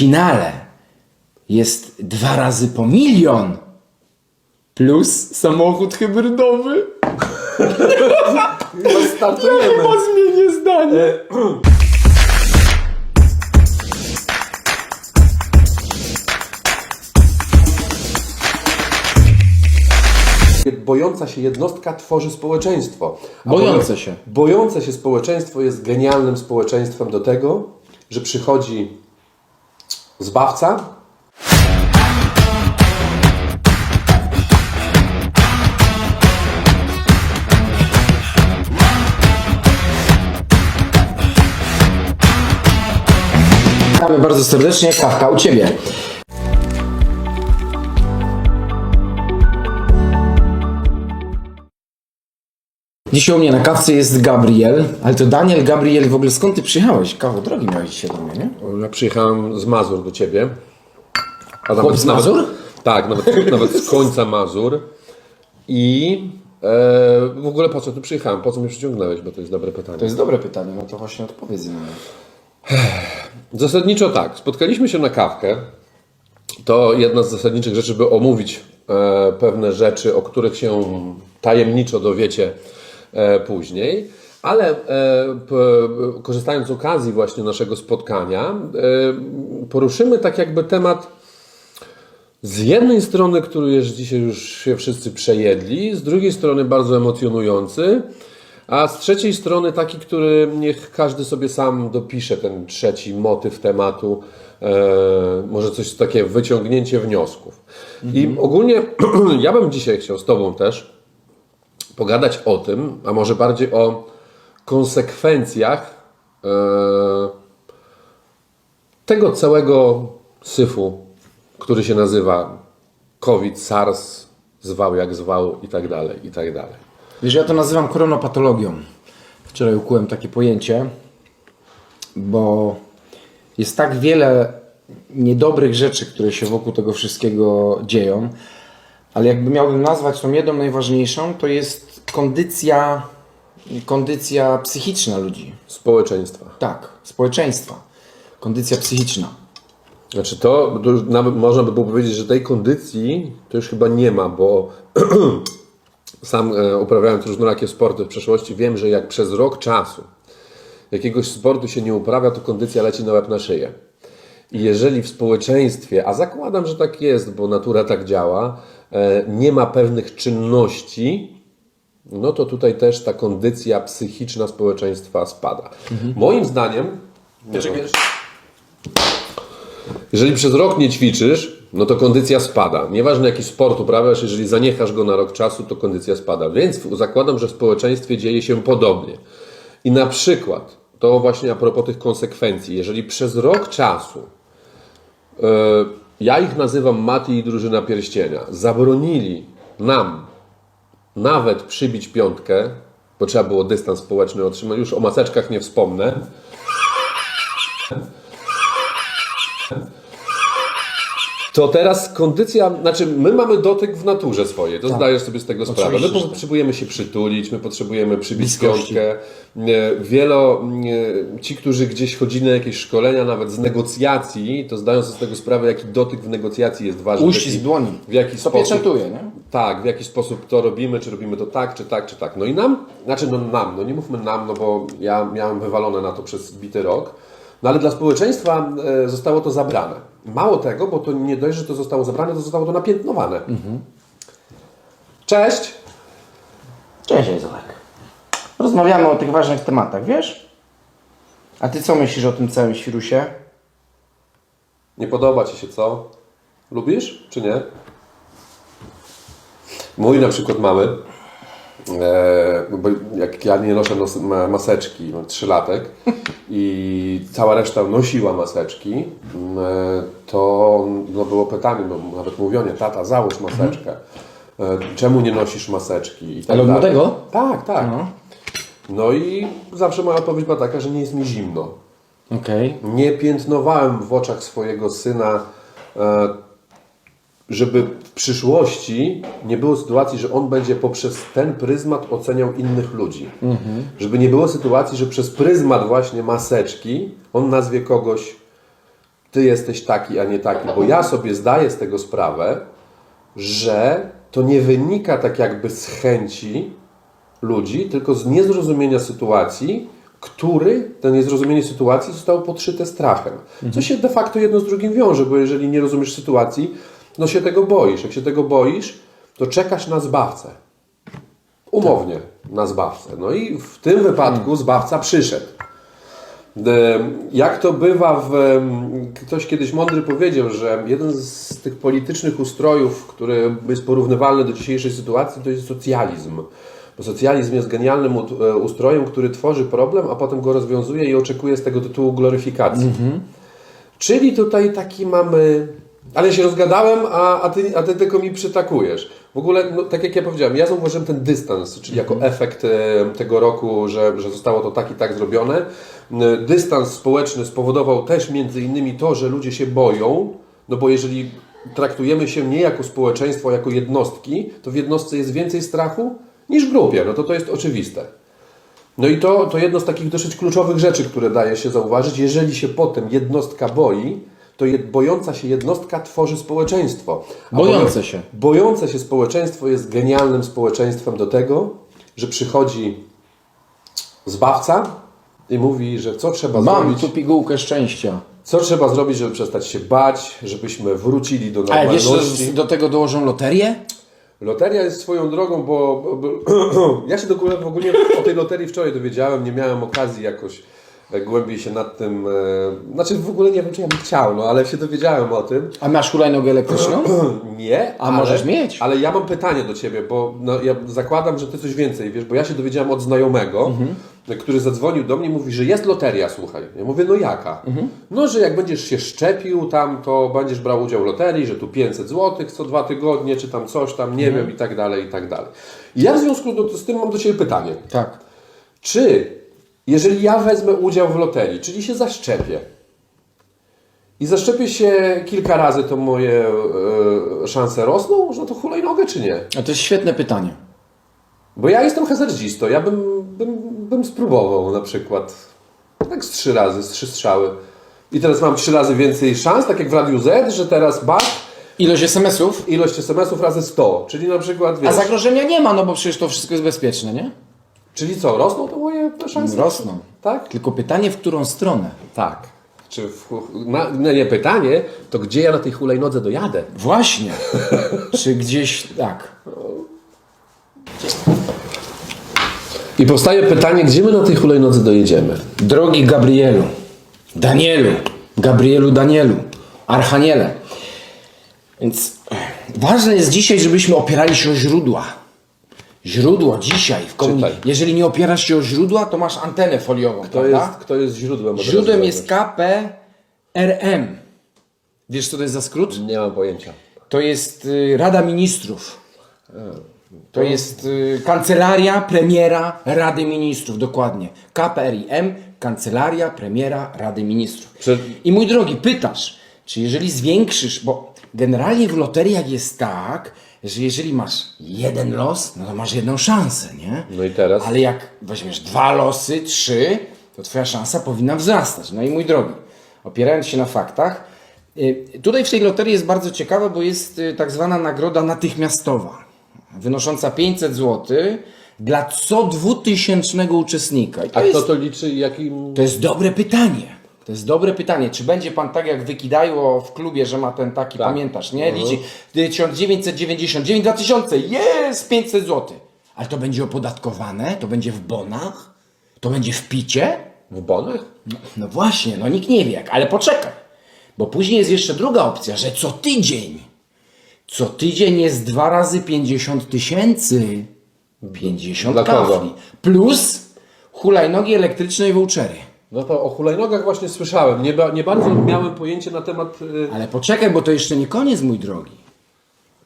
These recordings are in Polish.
finale jest dwa razy po milion plus samochód hybrydowy. Startujemy. Chyba zmienię zdanie. Bojąca się jednostka tworzy społeczeństwo. A Bojące boją- się. Bojące się społeczeństwo jest genialnym społeczeństwem do tego, że przychodzi zbawca, Witamy bardzo serdecznie. Kawka u Ciebie. Dzisiaj u mnie na kawce jest Gabriel, ale to Daniel, Gabriel, w ogóle skąd Ty przyjechałeś? Kawał drogi miałeś dzisiaj do mnie, nie? Ja przyjechałem z Mazur do ciebie. A Chłop z Mazur? tak, nawet, nawet z końca Mazur. I e, w ogóle po co tu przyjechałem? Po co mnie przyciągnąłeś? Bo to jest dobre pytanie. To jest dobre pytanie, no to właśnie odpowiedz mi. Zasadniczo tak. Spotkaliśmy się na kawkę. To jedna z zasadniczych rzeczy, by omówić e, pewne rzeczy, o których się tajemniczo dowiecie później. Ale e, korzystając z okazji właśnie naszego spotkania, e, poruszymy tak jakby temat z jednej strony, który jest dzisiaj już się wszyscy przejedli, z drugiej strony bardzo emocjonujący, a z trzeciej strony taki, który niech każdy sobie sam dopisze ten trzeci motyw tematu, e, może coś takie wyciągnięcie wniosków. I ogólnie ja bym dzisiaj chciał z Tobą też pogadać o tym, a może bardziej o konsekwencjach e, tego całego syfu, który się nazywa COVID, SARS, zwał jak zwał i tak dalej, i tak dalej. Wiesz, ja to nazywam koronopatologią. Wczoraj ukułem takie pojęcie, bo jest tak wiele niedobrych rzeczy, które się wokół tego wszystkiego dzieją, ale jakby miałbym nazwać tą jedną najważniejszą, to jest kondycja, kondycja psychiczna ludzi. Społeczeństwa. Tak, społeczeństwa. Kondycja psychiczna. Znaczy to, to nawet można by było powiedzieć, że tej kondycji to już chyba nie ma, bo sam e, uprawiając różnorakie sporty w przeszłości wiem, że jak przez rok czasu jakiegoś sportu się nie uprawia, to kondycja leci na łeb na szyję. I jeżeli w społeczeństwie, a zakładam, że tak jest, bo natura tak działa, nie ma pewnych czynności, no to tutaj też ta kondycja psychiczna społeczeństwa spada. Moim zdaniem, jeżeli przez rok nie ćwiczysz, no to kondycja spada. Nieważne jaki sport uprawiasz, jeżeli zaniechasz go na rok czasu, to kondycja spada. Więc zakładam, że w społeczeństwie dzieje się podobnie. I na przykład, to właśnie a propos tych konsekwencji, jeżeli przez rok czasu, e, ja ich nazywam Mati i drużyna pierścienia, zabronili nam nawet przybić piątkę, bo trzeba było dystans społeczny otrzymać, już o maseczkach nie wspomnę, To teraz kondycja, znaczy my mamy dotyk w naturze swojej, to zdajesz sobie z tego sprawę. My tak. potrzebujemy się przytulić, my potrzebujemy przybić piątkę. Wielo, ci, którzy gdzieś chodzili na jakieś szkolenia, nawet z negocjacji, to zdają sobie z tego sprawę, jaki dotyk w negocjacji jest ważny. Uścisk dłoni. W jaki To sposób pieczętuje, nie? tak, w jaki sposób to robimy, czy robimy to tak, czy tak, czy tak. No i nam, znaczy no nam, no nie mówmy nam, no bo ja miałem wywalone na to przez bity rok, no ale dla społeczeństwa e, zostało to zabrane. Mało tego, bo to nie dość, że to zostało zabrane, to zostało to napiętnowane. Cześć! Cześć, Izolek. Rozmawiamy o tych ważnych tematach, wiesz? A ty co myślisz o tym całym świrusie? Nie podoba Ci się co? Lubisz, czy nie? Mój na przykład mały, bo jak ja nie noszę nos, ma, maseczki, mam trzylatek i cała reszta nosiła maseczki, m, e, to no było pytanie, no, nawet mówionie, tata załóż maseczkę. E, czemu nie nosisz maseczki? I tak Ale od dalej. młodego? Tak, tak. No. No i zawsze moja odpowiedź była taka, że nie jest mi zimno. Okej. Nie piętnowałem w oczach swojego syna, e, żeby w przyszłości nie było sytuacji, że on będzie poprzez ten pryzmat oceniał innych ludzi. Żeby nie było sytuacji, że przez pryzmat właśnie maseczki on nazwie kogoś ty jesteś taki, a nie taki, bo ja sobie zdaję z tego sprawę, że to nie wynika tak jakby z chęci ludzi, tylko z niezrozumienia sytuacji, który, to niezrozumienie sytuacji zostało podszyte strachem. Co się de facto jedno z drugim wiąże, bo jeżeli nie rozumiesz sytuacji, no się tego boisz. Jak się tego boisz, to czekasz na zbawcę. Umownie na zbawcę. No i w tym wypadku zbawca przyszedł. Jak to bywa w. Ktoś kiedyś mądry powiedział, że jeden z tych politycznych ustrojów, który jest porównywalny do dzisiejszej sytuacji, to jest socjalizm. Bo socjalizm jest genialnym e, ustrojem, który tworzy problem, a potem go rozwiązuje i oczekuje z tego tytułu gloryfikacji. Czyli tutaj taki mamy. Ale ja się rozgadałem, a, a, ty, a ty tylko mi przytakujesz. W ogóle, no, tak jak ja powiedziałem, ja zauważyłem ten dystans, czyli jako efekt e, tego roku, że, że zostało to tak i tak zrobione. E, Dystans społeczny spowodował też między innymi to, że ludzie się boją, no bo jeżeli traktujemy się nie jako społeczeństwo, jako jednostki, to w jednostce jest więcej strachu niż w grupie. No to to jest oczywiste. No i to, to jedno z takich dosyć kluczowych rzeczy, które daje się zauważyć. Jeżeli się potem jednostka boi, to bojąca się jednostka tworzy społeczeństwo. A Bojące boją- się. Bojące się społeczeństwo jest genialnym społeczeństwem do tego, że przychodzi zbawca i mówi, że co trzeba Mam zrobić, tu pigułkę szczęścia. co trzeba zrobić, żeby przestać się bać, żebyśmy wrócili do Ale wiesz, normalności. że do tego dołożą loterię? Loteria jest swoją drogą, bo, bo, ja się w ogóle o tej loterii wczoraj dowiedziałem, nie miałem okazji jakoś głębiej się nad tym, e, znaczy w ogóle nie wiem, czy ja bym chciał, no ale się dowiedziałem o tym. A masz hulajnogę elektryczną? Nie, A ale, możesz mieć. Ale ja mam pytanie do Ciebie, bo no, ja zakładam, że Ty coś więcej wiesz, bo ja się dowiedziałem od znajomego, Mhm. który zadzwonił do mnie i mówi, że jest loteria, słuchaj. Ja mówię, no jaka? Mhm. No, że jak będziesz się szczepił tam, to będziesz brał udział w loterii, że tu 500 zł co dwa tygodnie, czy tam coś tam, nie Mhm. wiem i tak dalej, i tak dalej. I ja w związku do- z tym mam do Ciebie pytanie. Tak. Czy jeżeli ja wezmę udział w loterii, czyli się zaszczepię i zaszczepię się kilka razy, to moje e, szanse rosną? No to hulajnogę czy nie? A to jest świetne pytanie. Bo ja jestem hazardzisto, ja bym, bym, bym spróbował na przykład tak z trzy razy, z trzy strzały. I teraz mam trzy razy więcej szans, tak jak w Radiu Z, że teraz bach, Ilość SMS-ów? ilość SMS-ów razy 100. Czyli na przykład, A wiesz, zagrożenia nie ma, no bo przecież to wszystko jest bezpieczne, nie? Czyli co, rosną to moje szanse? Rosną. Tak? Tylko pytanie, w którą stronę? Tak. Czy w, na, no nie pytanie, to gdzie ja na tej hulajnodze dojadę? Właśnie. Czy gdzieś tak. I powstaje pytanie, gdzie my na tej hulajnodze dojedziemy? Drogi Gabrielu, Danielu, Gabrielu, Danielu, Archaniele. Więc ważne jest dzisiaj, żebyśmy opierali się o źródła. Źródło dzisiaj w komunii. Czytaj. Jeżeli nie opierasz się o źródła, to masz antenę foliową, Kto prawda? jest, kto jest źródłem? Od Źródłem jest KPRM. Wiesz, co to jest za skrót? Nie mam pojęcia. To jest y, Rada Ministrów. To jest y, Kancelaria Premiera Rady Ministrów, dokładnie. KPRIM, Kancelaria Premiera Rady Ministrów. Czy- I mój drogi, pytasz, czy jeżeli zwiększysz, bo generalnie w loteriach jest tak, że jeżeli masz jeden los, no to masz jedną szansę, nie? No i teraz? Ale jak weźmiesz dwa losy, trzy, to twoja szansa powinna wzrastać. No i mój drogi, opierając się na faktach, y, tutaj w tej loterii jest bardzo ciekawe, bo jest y, tak zwana nagroda natychmiastowa, wynosząca 500 zł dla co dwutysięcznego uczestnika. A jest, kto to liczy jakim... to jest dobre pytanie. To jest dobre pytanie. Czy będzie pan tak jak wykidajło w klubie, że ma ten taki, Tak. pamiętasz, nie? Liczy 1999, 2000, jest 500 zł. Ale to będzie opodatkowane? To będzie w bonach? To będzie w picie? W bonach? No, no właśnie, no nikt nie wie jak, ale poczekaj. Bo później jest jeszcze druga opcja, że co tydzień. Co tydzień jest dwa razy 50 tysięcy. 50 Dla kogo? kafli. Plus hulajnogi elektryczne i vouchery. No to o hulajnogach właśnie słyszałem. Nie, ba, nie bardzo miałem pojęcia na temat... y, Ale poczekaj, bo to jeszcze nie koniec, mój drogi.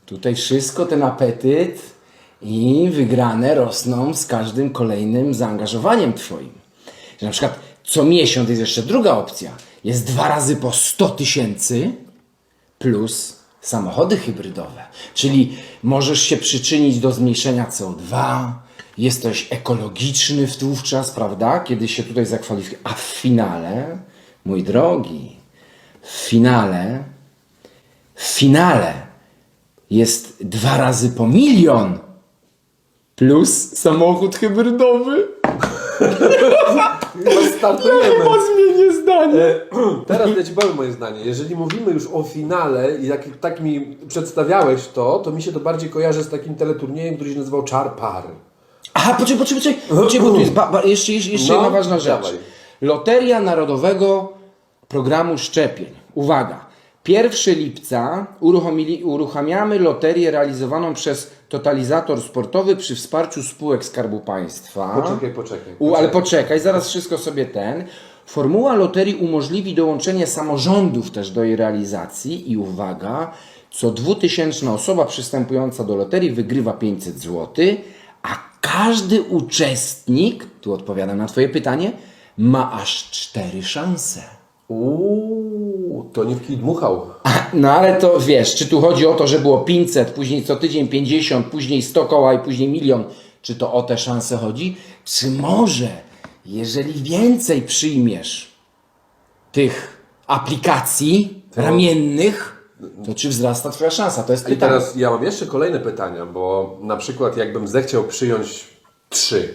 Tutaj wszystko, ten apetyt i wygrane rosną z każdym kolejnym zaangażowaniem Twoim. Że na przykład co miesiąc jest jeszcze druga opcja. Jest dwa razy po 100 tysięcy plus samochody hybrydowe. Czyli możesz się przyczynić do zmniejszenia CO2, jesteś ekologiczny wówczas, prawda? Kiedy się tutaj zakwalifikujesz. A w finale, mój drogi, w finale, w finale jest dwa razy po milion plus samochód hybrydowy. Startujemy. Chyba zmienię zdanie. Teraz ja Ci powiem moje zdanie. Jeżeli mówimy już o finale i jak tak mi przedstawiałeś to, to mi się to bardziej kojarzy z takim teleturniejem, który się nazywał Czar Par. Aha, poczekaj, poczekaj, poczekaj, poczekaj bo tu jest ba, ba, jeszcze, jeszcze, jeszcze No, jedna ważna rzecz. dawaj. Loteria Narodowego Programu Szczepień. Uwaga. 1 lipca uruchomili, uruchamiamy loterię realizowaną przez Totalizator Sportowy przy wsparciu spółek Skarbu Państwa. Poczekaj, poczekaj. U, ale poczekaj, zaraz wszystko sobie ten. Formuła loterii umożliwi dołączenie samorządów też do jej realizacji i uwaga, co dwutysięczna osoba przystępująca do loterii wygrywa 500 zł, a każdy uczestnik, tu odpowiadam na Twoje pytanie, ma aż cztery szanse. Uuu, to nie kij dmuchał. No ale to wiesz, czy tu chodzi o to, że było 500, później co tydzień 50, później 100 koła i później milion, czy to o te szanse chodzi? Czy może, jeżeli więcej przyjmiesz tych aplikacji ramiennych, to czy wzrasta Twoja szansa? To jest I pytanie. teraz ja mam jeszcze kolejne pytania, bo na przykład jakbym zechciał przyjąć trzy.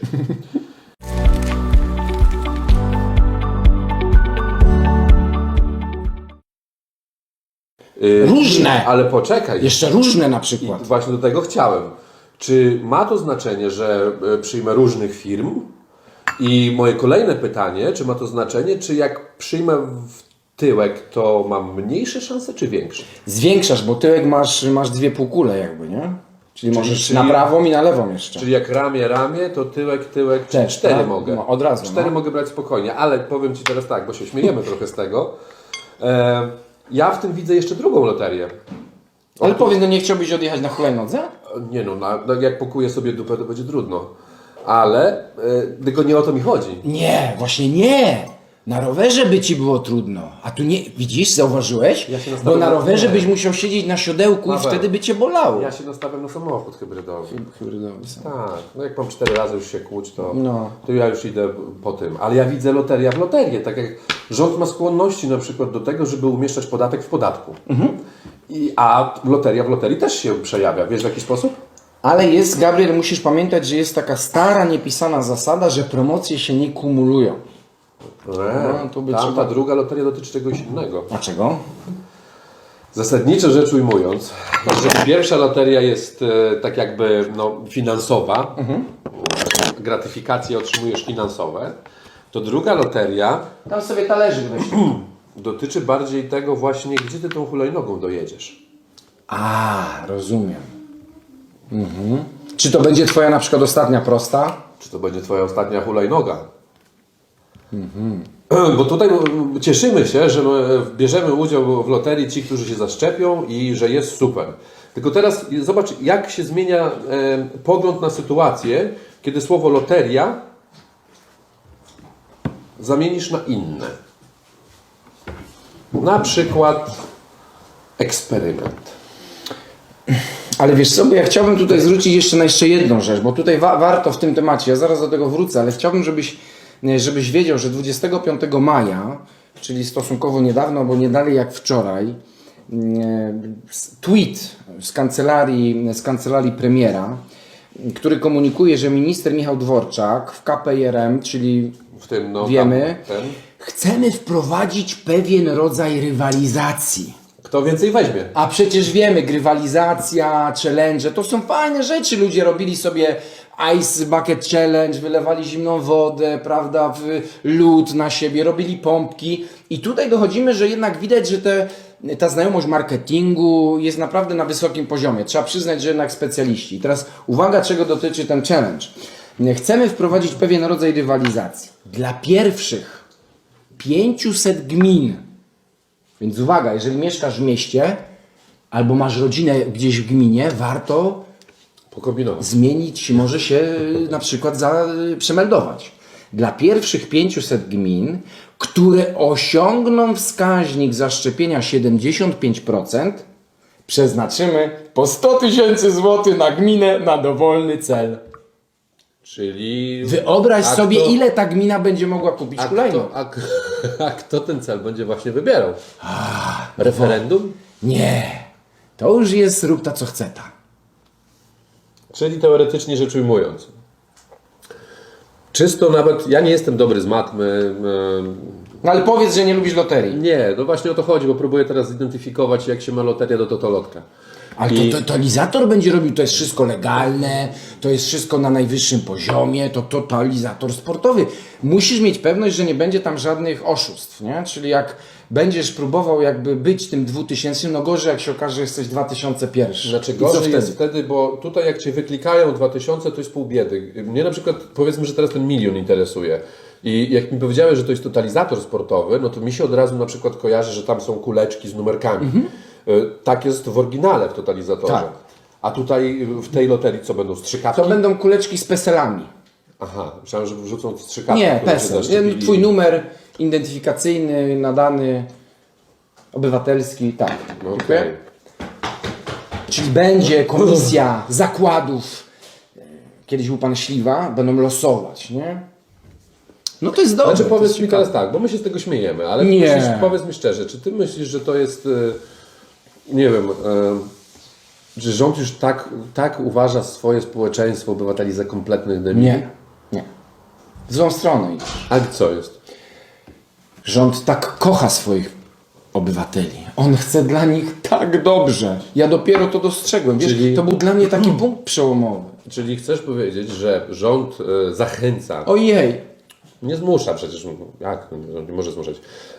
Y, Różne. Ale poczekaj. Jeszcze różne na I przykład. właśnie do tego chciałem. Czy ma to znaczenie, że e, przyjmę różnych firm? I moje kolejne pytanie, czy ma to znaczenie, czy jak przyjmę w tyłek, to mam mniejsze szanse, czy większe? Zwiększasz, bo tyłek masz, masz dwie półkule jakby, nie? Czyli, możesz czyli- na prawą i na lewą jeszcze. Czyli jak ramię, ramię, to tyłek, tyłek, czyli Też, cztery tak? mogę. No, od razu, Cztery no. mogę brać spokojnie, ale powiem Ci teraz tak, bo się śmiejemy trochę z tego. E, ja w tym widzę jeszcze drugą loterię. Ale powiedz, no nie chciałbyś odjechać na hulajnodze? Nie no, na, no jak pokuję sobie dupę, to będzie trudno. Ale e, tylko nie o to mi chodzi. Nie, właśnie nie. Na rowerze by ci było trudno. A tu nie, widzisz, zauważyłeś? Ja się Bo nastawiam na na- rowerze byś musiał siedzieć na siodełku i wtedy by cię bolało. Ja się nastawiam na samochód hybrydowy. Hybrydowy są. Tak, no jak mam cztery razy już się kłuć, to, No. to ja już idę po tym. Ale ja widzę loteria w loterię. Tak jak rząd ma skłonności na przykład do tego, żeby umieszczać podatek w podatku. Mhm. I, a loteria w loterii też się przejawia. Wiesz w jaki sposób? Ale jest, Gabriel, musisz pamiętać, że jest taka stara, niepisana zasada, że promocje się nie kumulują. Nie, to by tamta trzeba- druga loteria dotyczy czegoś innego. Dlaczego? Zasadniczo rzecz ujmując, jeżeli pierwsza loteria jest e, tak jakby no, finansowa, gratyfikacje otrzymujesz finansowe, to druga loteria Tam sobie talerzyk weź. dotyczy bardziej tego właśnie, gdzie ty tą hulajnogą dojedziesz. A, rozumiem. Mhm. Czy to będzie twoja na przykład ostatnia prosta? Czy to będzie twoja ostatnia hulajnoga? Bo tutaj cieszymy się, że my bierzemy udział w loterii ci, którzy się zaszczepią i że jest super. Tylko teraz zobacz, jak się zmienia e, pogląd na sytuację, kiedy słowo loteria zamienisz na inne. Na przykład eksperyment. Ale wiesz co, bo ja chciałbym tutaj zwrócić jeszcze na jeszcze jedną rzecz, bo tutaj wa- warto w tym temacie, ja zaraz do tego wrócę, ale chciałbym, żebyś, żebyś wiedział, że 25 maja, czyli stosunkowo niedawno, bo nie dalej jak wczoraj, s- tweet z kancelarii, z kancelarii premiera, który komunikuje, że minister Michał Dworczak w KPRM, czyli W tym, no, wiemy, tam, ten. chcemy wprowadzić pewien rodzaj rywalizacji. Kto więcej weźmie? A przecież wiemy, grywalizacja, challenge, to są fajne rzeczy. Ludzie robili sobie Ice Bucket Challenge, wylewali zimną wodę, prawda, w lód na siebie, robili pompki. I tutaj dochodzimy, że jednak widać, że te, ta znajomość marketingu jest naprawdę na wysokim poziomie. Trzeba przyznać, że jednak specjaliści. I teraz uwaga, czego dotyczy ten challenge. Chcemy wprowadzić pewien rodzaj rywalizacji. Dla pierwszych 500 gmin więc uwaga, jeżeli mieszkasz w mieście albo masz rodzinę gdzieś w gminie, warto Pokombinować. zmienić, może się na przykład za, y, przemeldować. Dla pierwszych 500 gmin, które osiągną wskaźnik zaszczepienia 75%, przeznaczymy po 100 tysięcy złotych na gminę na dowolny cel. Czyli... Wyobraź a sobie, kto- ile ta gmina będzie mogła kupić a hulajnóg. kto, a, k- a kto ten cel będzie właśnie wybierał? Referendum? Nie, to już jest rób ta co chce ta. Czyli teoretycznie rzecz ujmując. Czysto nawet, ja nie jestem dobry z matmy. No ale powiedz, że nie lubisz loterii. Nie, no właśnie o to chodzi, bo próbuję teraz zidentyfikować, jak się ma loteria do totolotka. Ale I- to totalizator będzie robił, to jest wszystko legalne, to jest wszystko na najwyższym poziomie, to totalizator sportowy. Musisz mieć pewność, że nie będzie tam żadnych oszustw, nie? Czyli jak będziesz próbował jakby być tym 2000, no gorzej jak się okaże, że jesteś 2001. Znaczy gorzej wtedy? jest wtedy, bo tutaj jak Cię wyklikają 2000, to jest pół biedy. Mnie na przykład, powiedzmy, że teraz ten milion interesuje. I jak mi powiedziałeś, że to jest totalizator sportowy, no to mi się od razu na przykład kojarzy, że tam są kuleczki z numerkami. Y, Tak jest w oryginale w totalizatorze. Mhm. Tak. A tutaj w tej loterii co będą? Strzykawki? To będą kuleczki z peselami. Aha, myślałem, że wrzucą strzykawki. Nie, PESEL. Twój numer identyfikacyjny, nadany, obywatelski, tak. No, Dziękuję. okej. Czyli będzie komisja zakładów, e, kiedyś był pan Śliwa, będą losować, nie? No to jest dobrze. Znaczy to powiedz mi ciekawe. teraz tak, bo my się z tego śmiejemy, ale Nie. Myślisz, powiedz mi szczerze, czy ty myślisz, że to jest, y, nie wiem, y, że rząd już tak, tak uważa swoje społeczeństwo obywateli za kompletnych debili? Nie, nie. W złą stronę idziesz. A co jest? Rząd tak kocha swoich obywateli. On chce dla nich tak dobrze. Ja dopiero to dostrzegłem. Wiesz, Czyli- to był dla mnie taki punkt przełomowy. Czyli chcesz powiedzieć, że rząd y, zachęca, Ojej, nie zmusza przecież, jak, no, nie może zmuszać,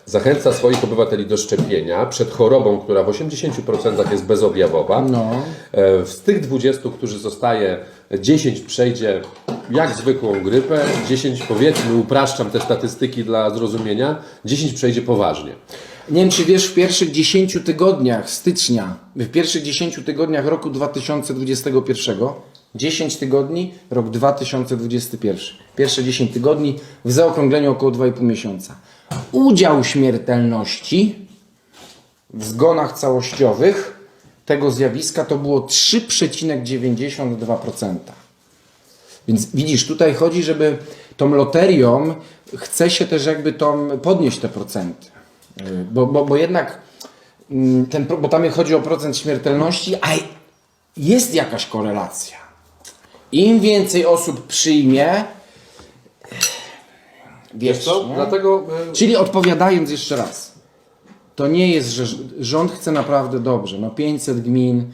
zachęca swoich obywateli do szczepienia przed chorobą, która w 80% jest bezobjawowa. No. E, Z tych 20, którzy zostaje, 10 przejdzie jak zwykłą grypę, 10 powiedzmy, upraszczam te statystyki dla zrozumienia, 10 przejdzie poważnie. Nie wiem, czy wiesz, w pierwszych 10 tygodniach stycznia, w pierwszych 10 tygodniach roku 2021, 10 tygodni, rok 2021, pierwsze 10 tygodni, w zaokrągleniu około 2,5 miesiąca. Udział śmiertelności w zgonach całościowych tego zjawiska to było 3,92%. Więc widzisz, tutaj chodzi, żeby tą loterią chce się też jakby tą podnieść te procenty. Yy, Bo, bo, bo jednak mm, ten, bo tam chodzi o procent śmiertelności, a jest jakaś korelacja. Im więcej osób przyjmie, wiesz, Co? nie? Dlatego e, Czyli odpowiadając jeszcze raz, to nie jest, że rząd chce naprawdę dobrze. No 500 gmin,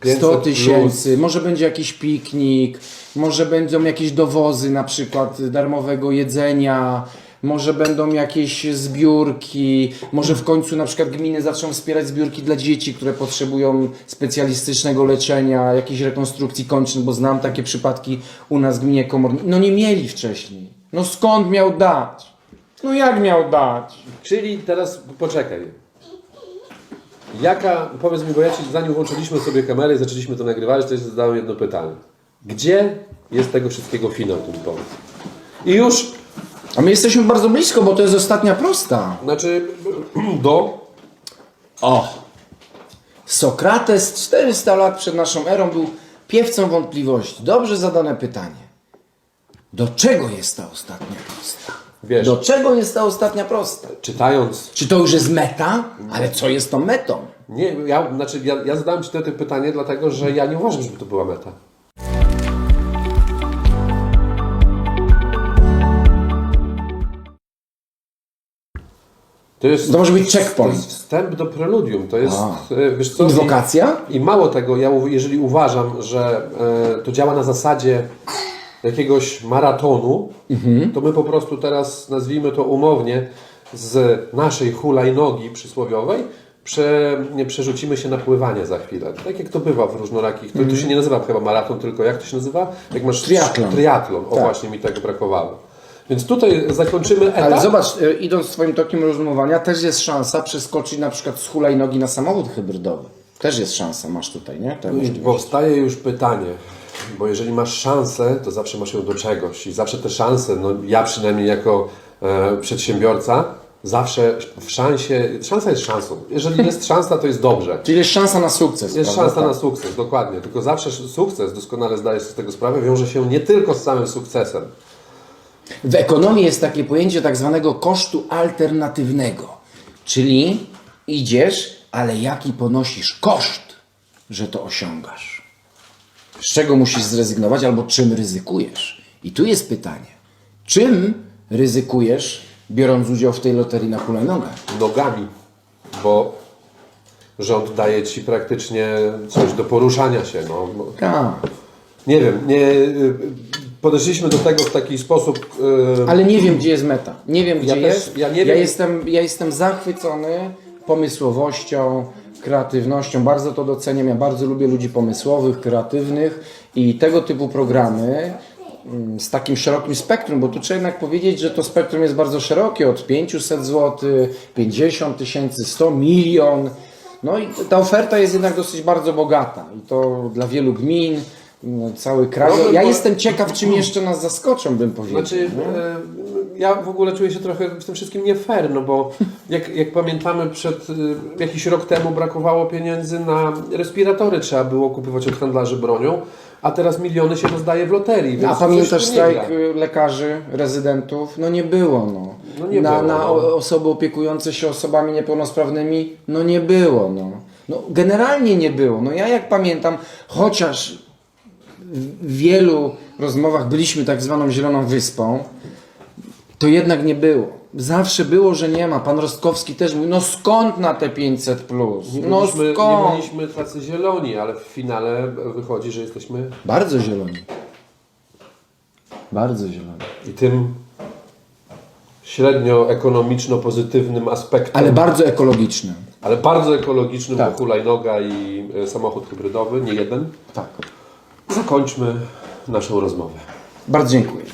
500 100 plus. tysięcy, może będzie jakiś piknik, może będą jakieś dowozy na przykład darmowego jedzenia, może będą jakieś zbiórki, może w końcu na przykład gminy zaczną wspierać zbiórki dla dzieci, które potrzebują specjalistycznego leczenia, jakiejś rekonstrukcji kończyn, bo znam takie przypadki u nas w gminie Komorni. No nie mieli wcześniej. No skąd miał dać? No jak miał dać? Czyli teraz poczekaj. Jaka, powiedz mi, bo ja ci zanim włączyliśmy sobie kamerę i zaczęliśmy to nagrywać, to ja zadałem jedno pytanie. Gdzie jest tego wszystkiego finał ten pomysł? I już, A my jesteśmy bardzo blisko, bo to jest ostatnia prosta. znaczy do O! Sokrates 400 lat przed naszą erą był piewcą wątpliwości. Dobrze zadane pytanie. Do czego jest ta ostatnia prosta? Wiesz. Do czego jest ta ostatnia prosta? czytając Czy to już jest meta? Ale co jest tą metą? Nie, ja, znaczy ja, ja zadałem Ci to to pytanie, dlatego że ja nie uważam, żeby to była meta. To jest, To może być to checkpoint. jest wstęp do preludium. To jest, A. e, wiesz co? Inwokacja? I, I mało tego, ja jeżeli uważam, że e, to działa na zasadzie jakiegoś maratonu, Mhm. to my po prostu teraz, nazwijmy to umownie, z naszej hulajnogi przysłowiowej prze, nie, przerzucimy się na pływanie za chwilę. Tak jak to bywa w różnorakich, to, to się nie nazywa chyba maraton, tylko jak to się nazywa? Jak masz Mhm. Triatlon. Triatlon. O Tak. właśnie mi tego brakowało. Więc tutaj zakończymy etap. Ale zobacz, e, idąc Twoim tokiem rozumowania, też jest szansa przeskoczyć na przykład z hulajnogi na samochód hybrydowy. Też jest szansa, masz tutaj, nie? Powstaje już pytanie, bo jeżeli masz szansę, to zawsze masz ją do czegoś i zawsze te szanse, no ja przynajmniej jako e, przedsiębiorca, zawsze w szansie, szansa jest szansą. Jeżeli jest szansa, to jest dobrze. Czyli jest szansa na sukces. Jest prawda? szansa Tak. na sukces, dokładnie. Tylko zawsze sukces, doskonale zdaję sobie z tego sprawę, wiąże się nie tylko z samym sukcesem. W ekonomii jest takie pojęcie tak zwanego kosztu alternatywnego. Czyli idziesz, ale jaki ponosisz koszt, że to osiągasz? Z czego musisz zrezygnować albo czym ryzykujesz? I tu jest pytanie. Czym ryzykujesz, biorąc udział w tej loterii na hulajnogach? Nogami, bo rząd daje ci praktycznie coś do poruszania się. No. Tak. Nie wiem, nie, podeszliśmy do tego w taki sposób. y, Ale nie wiem, gdzie jest meta. Nie wiem, gdzie Ja też- jest. ja nie wiem- jestem, ja jestem zachwycony pomysłowością, kreatywnością. Bardzo to doceniam. Ja bardzo lubię ludzi pomysłowych, kreatywnych i tego typu programy mm, z takim szerokim spektrum, bo tu trzeba jednak powiedzieć, że to spektrum jest bardzo szerokie, od 500 zł, 50 tysięcy, 100 milion. No i ta oferta jest jednak dosyć bardzo bogata i to dla wielu gmin, mm, cały kraj. Problem Ja jestem ciekaw, czym jeszcze nas zaskoczą, bym powiedział. Znaczy, e, ja w ogóle czuję się trochę w tym wszystkim nie fair, no bo jak, jak pamiętamy, przed e, jakiś rok temu brakowało pieniędzy na respiratory, trzeba było kupować od handlarzy bronią, a teraz miliony się rozdaje w loterii. Więc A coś pamiętasz tu nie strajk gra. y, lekarzy, rezydentów? No nie było, no. No nie na było, na no. o- osoby opiekujące się osobami niepełnosprawnymi? No nie było, no. no. Generalnie nie było. No ja jak pamiętam, chociaż wielu rozmowach byliśmy tak zwaną Zieloną Wyspą, to jednak nie było. Zawsze było, że nie ma. Pan Rostkowski też mówił, no skąd na te 500 plus? Nie No byliśmy, nie skąd? byliśmy tacy zieloni, ale w finale wychodzi, że jesteśmy Bardzo zieloni. Bardzo zieloni. i tym średnio ekonomiczno-pozytywnym aspektem, Ale bardzo ekologiczny. ale bardzo ekologicznym, Tak. bo hulajnoga i e, samochód hybrydowy, nie jeden, Tak. Zakończmy naszą rozmowę. Bardzo dziękuję.